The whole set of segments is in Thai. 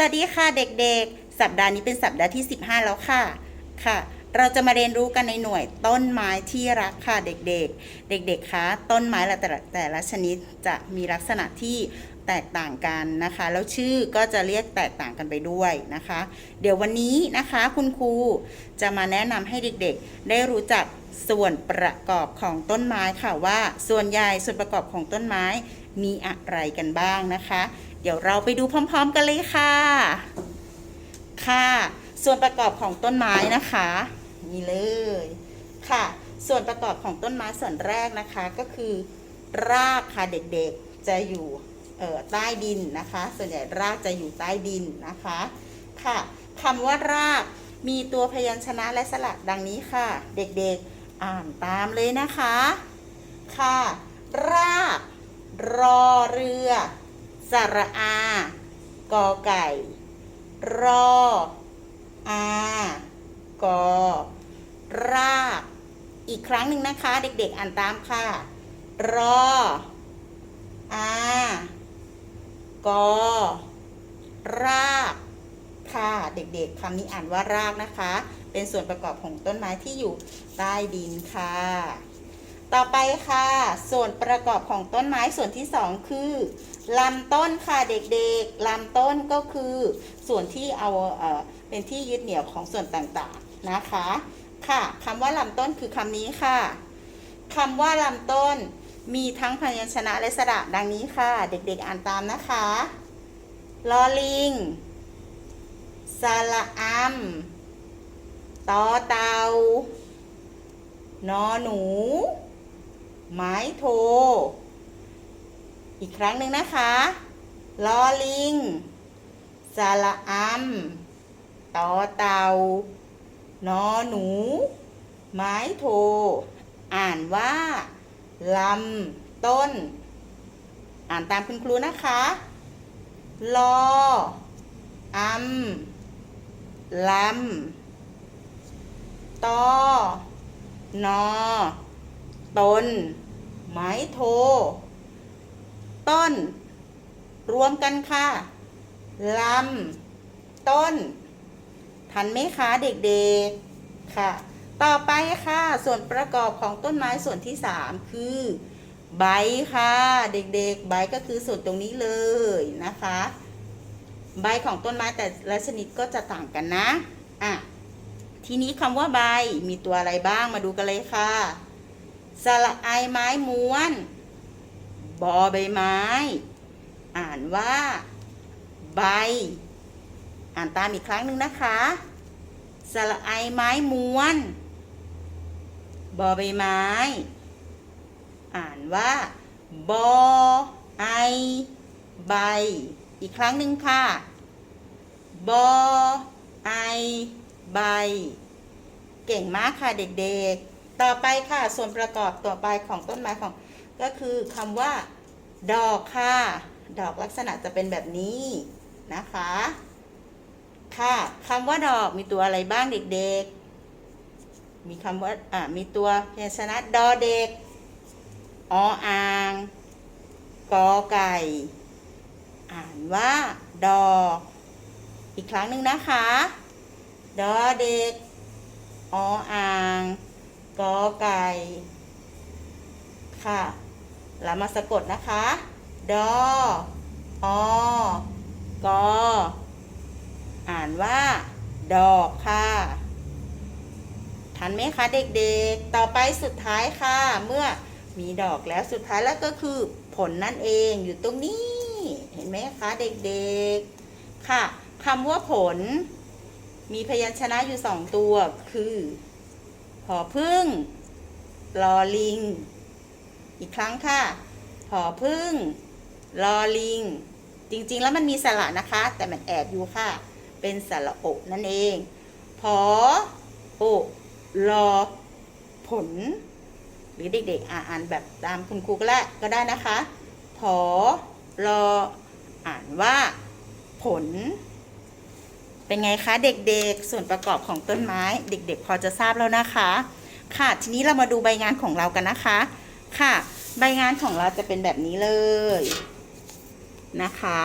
วัสดีค่ะเด็กๆ สัปดาห์นี้เป็นสัปดาห์ที่ 15 แล้วค่ะ ค่ะ เราจะมาเรียนรู้กันในหน่วยต้นไม้ที่รักค่ะเด็กๆ เด็กๆ คะ ต้นไม้ละแต่ละแต่ละชนิดจะมีลักษณะที่แตกต่างกันนะคะ แล้วชื่อก็จะเรียกแตกต่างกันไปด้วยนะคะ เดี๋ยววันนี้นะคะคุณครูจะมาแนะนำให้เด็กๆ ได้รู้จักส่วนประกอบของต้นไม้ค่ะว่า ส่วนใหญ่ส่วนประกอบของต้นไม้มีอะไรกันบ้างนะคะ เดี๋ยวเราไปดูพร้อม ๆ กันเลยค่ะ ค่ะ ส่วนประกอบของต้นไม้นะคะนี่เลยค่ะ ส่วนประกอบของต้นไม้ส่วนแรกนะคะก็คือ รากค่ะเด็กๆจะอยู่ใต้ดินนะคะ ส่วนใหญ่รากจะอยู่ใต้ดินนะคะค่ะคำว่ารากมีตัวพยัญชนะและสระดังนี้ค่ะ เด็กๆอ่านตามเลยนะคะ ค่ะ ราก รอเรือ สระอา กอไก่ รอ อา กอ ราก อีกครั้งหนึ่งนะคะ เด็กๆ อ่านตามค่ะ รอ อา กอ ราก ค่ะเด็กๆคำนี้อ่านว่ารากนะคะ เป็นส่วนประกอบของต้นไม้ที่อยู่ใต้ดินค่ะ ต่อไปค่ะ ส่วนประกอบของต้นไม้ส่วนที่สองคือลำต้นค่ะเด็กๆลำต้นก็คือ ส่วนที่เอาเอเป็นที่ยึดเหนี่ยวของส่วนต่างๆนะคะค่ะคำว่าลำต้นคือคำนี้ค่ะคำว่าลำต้นมีทั้งพยัญชนะและสระดังนี้ค่ะ เด็กๆอ่านตามนะคะลอลิงสระอัมตอเตานอหนู ไม้โท อีกครั้งหนึ่งนะคะลอลิงสระอัมตอเตานอหนู ไม้โท อ่านว่าลำต้น อ่านตามคุณครูนะคะลออัมลำตอนอ ต้นไม้โท ต้น รวมกันค่ะ ลำ ต้น ทันไหมคะเด็กๆ ค่ะ ต่อไปค่ะ ส่วนประกอบของต้นไม้ส่วนที่สามคือ ใบค่ะ เด็กๆ ใบก็คือส่วนตรงนี้เลยนะคะ ใบของต้นไม้แต่ละชนิดก็จะต่างกันนะ อะ ทีนี้คำว่าใบมีตัวอะไรบ้างมาดูกันเลยค่ะ สระไอไม้ม้วน บอใบไม้ อ่านว่า ใบ อ่านตามอีกครั้งหนึ่งนะคะสระไอไม้ม้วน บอใบไม้ อ่านว่า บอไอใบ อีกครั้งหนึ่งค่ะ บอไอใบ เก่งมากค่ะเด็กๆ ต่อไปค่ะส่วนประกอบต่อไปของต้นไม้ของก็คือคำว่า ดอกค่ะ ดอกลักษณะจะเป็นแบบนี้นะคะ ค่ะคำว่าดอกมีตัวอะไรบ้างเด็กๆ มีคำว่าอ่ามีตัวพยัญชนะดอเด็กออ่างกอไก่ อ่านว่า ดอก อีกครั้งหนึ่งนะคะ ดอเด็กออ่าง กอไก่ ค่ะ แล้วมาสะกดนะคะดออกออ่านว่า ดอกค่ะ ทันไหมคะเด็กๆ ต่อไปสุดท้ายค่ะ เมื่อมีดอกแล้วสุดท้ายแล้วก็คือผลนั่นเองอยู่ตรงนี้ เห็นไหมคะเด็กๆ ค่ะคำว่าผล มีพยัญชนะอยู่สองตัวคือ อพึ่งลอลิง อีกครั้งค่ะผอพึ่งลอลิง จริงๆ แล้วมันมีสระนะคะ แต่มันแอบอยู่ค่ะ เป็นสระโอกนั่นเองผอโอรอผล หรือเด็กๆ อ่านแบบตามคุณครูก็ได้ก็ได้นะคะผอรออ่านว่าผล เป็นไงคะเด็กๆ ส่วนประกอบของต้นไม้ เด็กๆ พอจะทราบแล้วนะคะ ค่ะทีนี้เรามาดูใบงานของเรากันนะคะ ค่ะ ใบงานของเราจะเป็นแบบนี้เลยนะคะ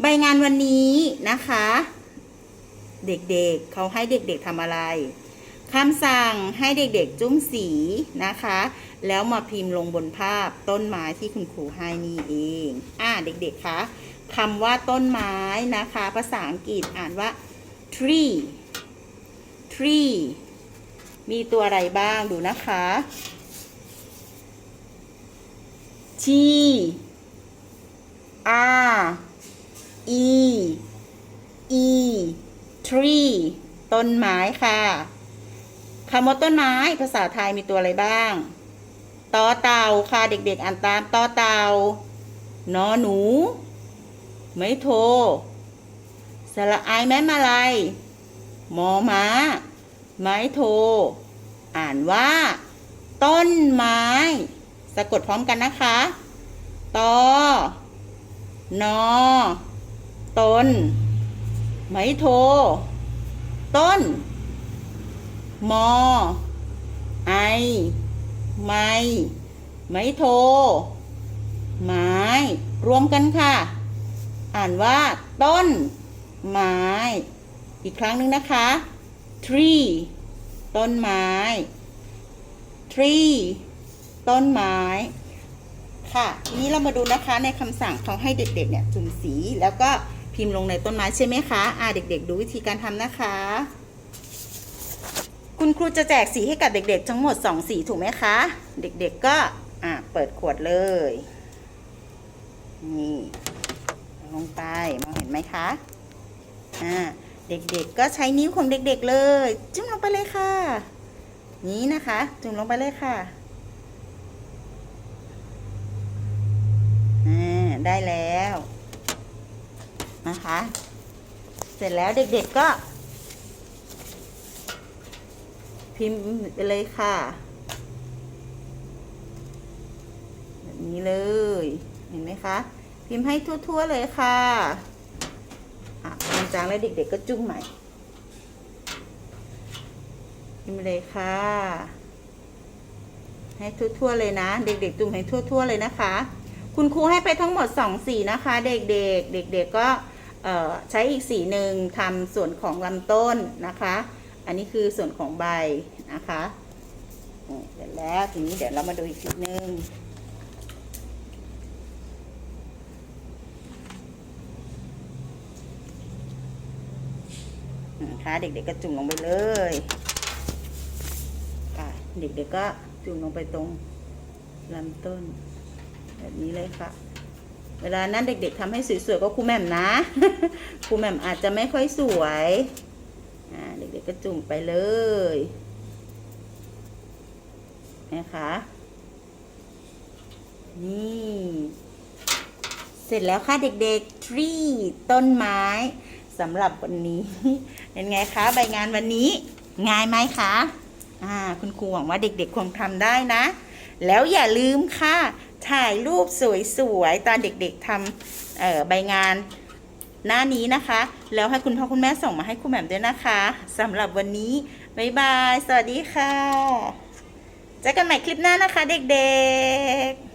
ใบงานวันนี้นะคะ เด็กๆเขาให้เด็กๆทำอะไรคำสั่งให้เด็กๆจุ้มสีนะคะ แล้วมาพิมพ์ลงบนภาพต้นไม้ที่คุณครูให้นี่เอง อ่าเด็กๆคะ คำว่าต้นไม้นะคะ ภาษาอังกฤษอ่านว่า tree tree มีตัวอะไรบ้างดูนะคะ T R E E tree ต้นไม้ค่ะคำว่าต้นไม้ภาษาไทยมีตัวอะไรบ้างตอเต่าค่ะเด็กๆ อ่านตามตอเต่านอหนู ไม่โท สระอายแม่มาลายมอม้า ไม้โท อ่านว่า ต้นไม้ สะกดพร้อมกันนะคะตอนอต้น ไม้โท ต้น มอ ไอ ไม้ ไม้โท ไม้ รวมกันค่ะ อ่านว่า ต้น ไม้ อีกครั้งหนึ่งนะคะ tree ต้นไม้ tree ต้นไม้ ค่ะ ทีนี้เรามาดูนะคะในคำสั่งเขาให้เด็กๆเนี่ยจุ่มสีแล้วก็พิมพ์ลงในต้นไม้ใช่ไหมคะ อ่าเด็ก ๆ ดูวิธีการทำนะคะ คุณครูจะแจกสีให้กับเด็ก ๆ ทั้งหมด 2 สีถูกไหมคะ เด็ก ๆ ก็ อ่าเปิดขวดเลย นี่ ลงไปมองเห็นไหมคะอ่าเด็กๆก็ใช้นิ้วของเด็กๆเลย จุ่มลงไปเลยค่ะ นี้นะคะ จุ่มลงไปเลยค่ะอ่าได้แล้วนะคะ เสร็จแล้วเด็กๆก็ พิมพ์ไปเลยค่ะ แบบนี้เลย เห็นไหมคะ พิมพ์ให้ทั่วๆเลยค่ะอะจางๆแล้วเด็กๆก็จุ้มใหม่พิมพ์เลยค่ะ ให้ทั่วๆเลยนะ เด็กๆจุ่มให้ทั่วๆเลยนะคะ คุณครูให้ไปทั้งหมด2สีนะคะ เด็กๆ เด็ก ๆก็ใช้อีกสีหนึ่งทำส่วนของลำต้นนะคะ อันนี้คือส่วนของใบนะคะอืมเสร็จแล้วทีนี้เดี๋ยวเรามาดูอีกสีหนึ่ง นะคะเด็กๆก็จุ่มลงไปเลยเด็กๆก็จุ่มลงไปตรงลำต้น แบบนี้เลยค่ะ เวลานั้นเด็กๆทำให้สวยๆก็ครูแหม่มนะครูแหม่มอาจจะไม่ค่อยสวยเด็กๆก็จุ่มไปเลยนะคะนี่ เสร็จแล้วค่ะเด็กๆ tree ต้นไม้ สำหรับวันนี้ เป็นไงคะใบงานวันนี้ ง่ายไหมคะอ่าคุณครูหวังว่าเด็กๆคงทำได้นะ แล้วอย่าลืมค่ะ ถ่ายรูปสวยๆตอนเด็กๆทำใบงานหน้านี้นะคะ แล้วให้คุณพ่อคุณแม่ส่งมาให้ครูแหม่มด้วยนะคะสำหรับวันนี้ บ๊ายบาย สวัสดีค่ะ เจอกันใหม่คลิปหน้านะคะเด็กๆ